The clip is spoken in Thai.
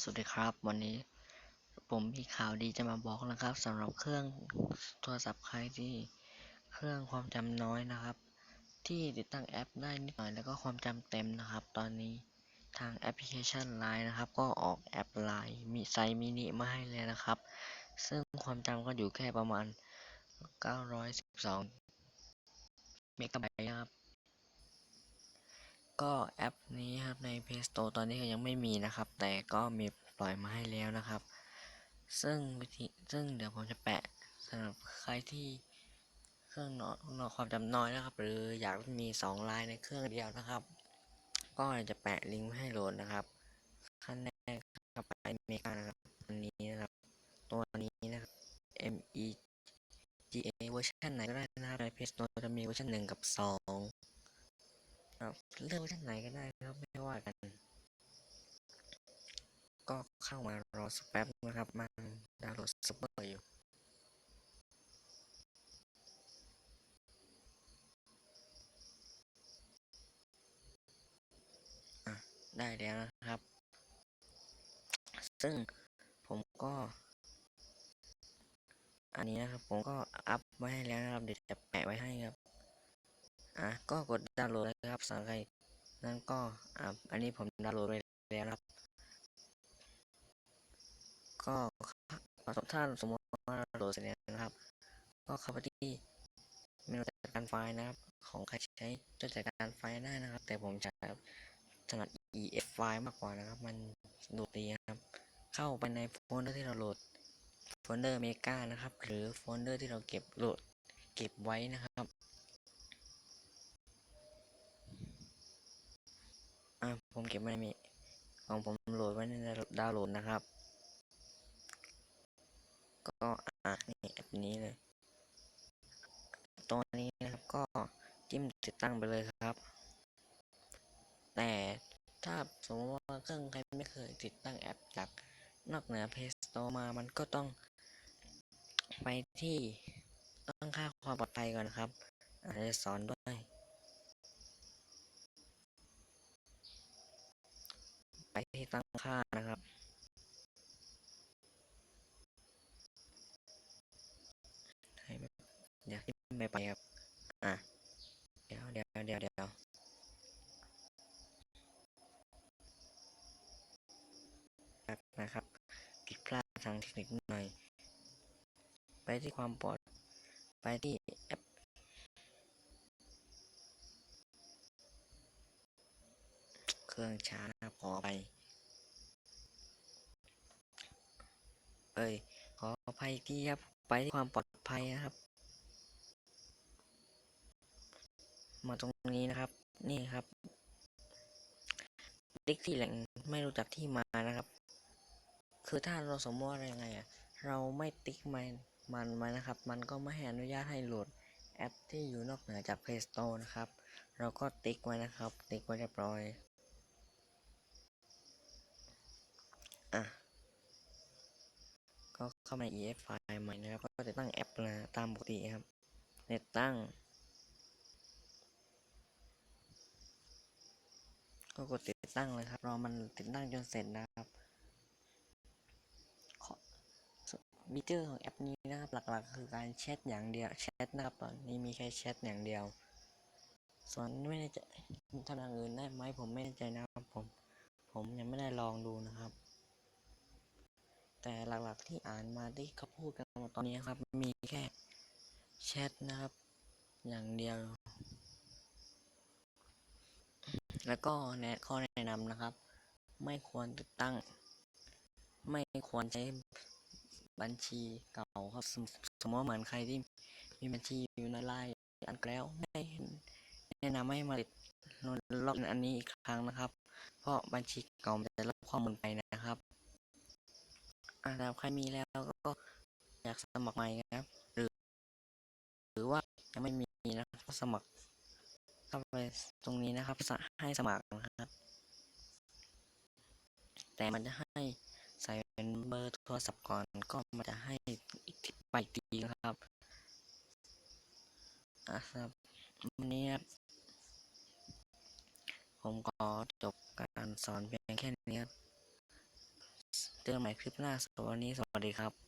สวัสดีครับ วันนี้ผมมีข่าวดีจะมาบอกนะครับสำหรับเครื่องโทรศัพท์ใครที่เครื่องความจำน้อยนะครับ ที่ติดตั้งแอปได้นิดหน่อยแล้วก็ความจำเต็มนะครับ ตอนนี้ทางแอปพลิเคชัน Line นะครับ ก็ออกแอป Line มีไซส์มินิมาให้เลยนะครับ ซึ่งความจำก็อยู่แค่ประมาณ 912 เมกะไบต์นะครับ ก็แอปนี้ครับใน Play Store ตอนนี้ก็ยังไม่มีนะครับ แต่ก็มีปล่อยมาให้แล้วนะครับ ซึ่งวิธีซึ่งเดี๋ยวผมจะแปะสำหรับใครที่เครื่องนอนความจำน้อยนะครับ หรืออยากมี2ลายในเครื่องเดียวนะครับ ก็จะแปะลิงก์ให้โหลดนะครับขั้นแรกครับไปเมกานะครับอันนี้นะครับ ตัวนี้นะครับ M E G A เวอร์ชันไหนก็ได้นะครับใน Play Store จะมีเวอร์ชัน1กับ2ครับ เลือกเวอร์ชันไหนก็ได้ครับไม่ว่ากัน ก็เข้ามารอสักแป๊บนะครับ มันดาวน์โหลดซัพเปอร์อยู่อะได้แล้วนะครับ ซึ่งผมก็ อันนี้นะครับ ผมก็อัพไว้ให้แล้วนะครับ เดี๋ยวจะแปะไว้ให้ครับ อะ ก็กดดาวน์โหลด ครับสำหรับใครนั้นก็อะอันนี้ผมดาวน์โหลดไปแล้วครับ ก็ถ้าสมมติว่าเราโหลดเสร็จแล้วนะครับ ก็เข้าไปที่เมนูจัดการไฟล์นะครับ ของใครใช้จะจัดการไฟล์ได้นะครับ แต่ผมจะถนัด EF ไฟล์มากกว่านะครับ มันสะดวกดีนะครับ เข้าไปในโฟลเดอร์ที่เราโหลดโฟลเดอร์เมกานะครับ หรือโฟลเดอร์ที่เราเก็บโหลดเก็บไว้นะครับ อ่า ผมเก็บไว้ในของผมโหลดไว้ในดาวน์โหลดนะครับ ก็อะนี่แอปนี้เลยตัวนี้นะครับก็จิ้มติดตั้งไปเลยครับ แต่ถ้าสมมติว่าเครื่องใครไม่เคยติดตั้งแอปจากนอกเหนือ Play Store มา มันก็ต้องไปที่ตั้งค่าความปลอดภัยก่อนนะครับอาจจะสอนด้วย ไปที่ตั้งค่านะครับ ให้แบบเดี๋ยวที่ ไปครับ อะ เดี๋ยวเดี๋ยวเดี๋ยวเดี๋ยวครับนะครับผิดพลาดทางเทคนิคนิดหน่อย ไปที่ความปลอด ไปที่แอปเครื่องช้าขอไป เอ้ย ขออภัยที่ครับ ไปที่ความปลอดภัยนะครับ มาตรงนี้นะครับ นี่ครับติ๊กที่แหล่งไม่รู้จักที่มานะครับ คือถ้าเราสมมติว่าอะไรไงอะเราไม่ติ๊กมันมันมานะครับ มันก็ไม่ให้อนุญาตให้โหลดแอปที่อยู่นอกเหนือจาก Play Store นะครับ เราก็ติ๊กไว้นะครับ ติ๊กไว้เรียบร้อยอะก็เข้ามา EF ไฟล์ใหม่นะครับ ก็จะตั้งแอปนะตามปกติครับเน็ตตั้ง ก็กดติดตั้งเลยครับ รอมันติดตั้งจนเสร็จนะครับฟีเจอร์ของแอปนี้นะครับหลักๆ คือการแชทอย่างเดียวแชทนะครับตอนนี้มีแค่แชทอย่างเดียว ส่วนไม่แน่ใจทำอย่างอื่นได้ไหมผมไม่แน่ใจนะครับผม ผมยังไม่ได้ลองดูนะครับ แต่หลักๆที่อ่านมาที่เขาพูดกันตอนนี้ครับ มีแค่แชทนะครับ อย่างเดียว แล้วก็แนะข้อแนะนำนะครับ ไม่ควรติดตั้ง ไม่ควรใช้บัญชีเก่าครับสมสมมติเหมือนใครที่มีบัญชีอยู่ในไลน์อันแล้วไม่แนะนำให้มาติดล็อกอันนี้อีกครั้งนะครับ เพราะบัญชีเก่าจะรับข้อมูลไปนะครับอ่าแต่ใครมีแล้วก็อยากสมัครใหม่นะครับ หรือ หรือว่ายังไม่มีนะก็สมัคร เข้าไปตรงนี้นะครับให้สมัครนะครับ แต่มันจะให้ใส่เป็นเบอร์โทรศัพท์ก่อนก็มันจะให้อีกทีไปอีนะครับอะครับวันนี้ครับผมขอจบการสอนเพียงแค่นี้ครับเจอกันใหม่คลิปหน้าสำหรับวันนี้สวัสดีครับ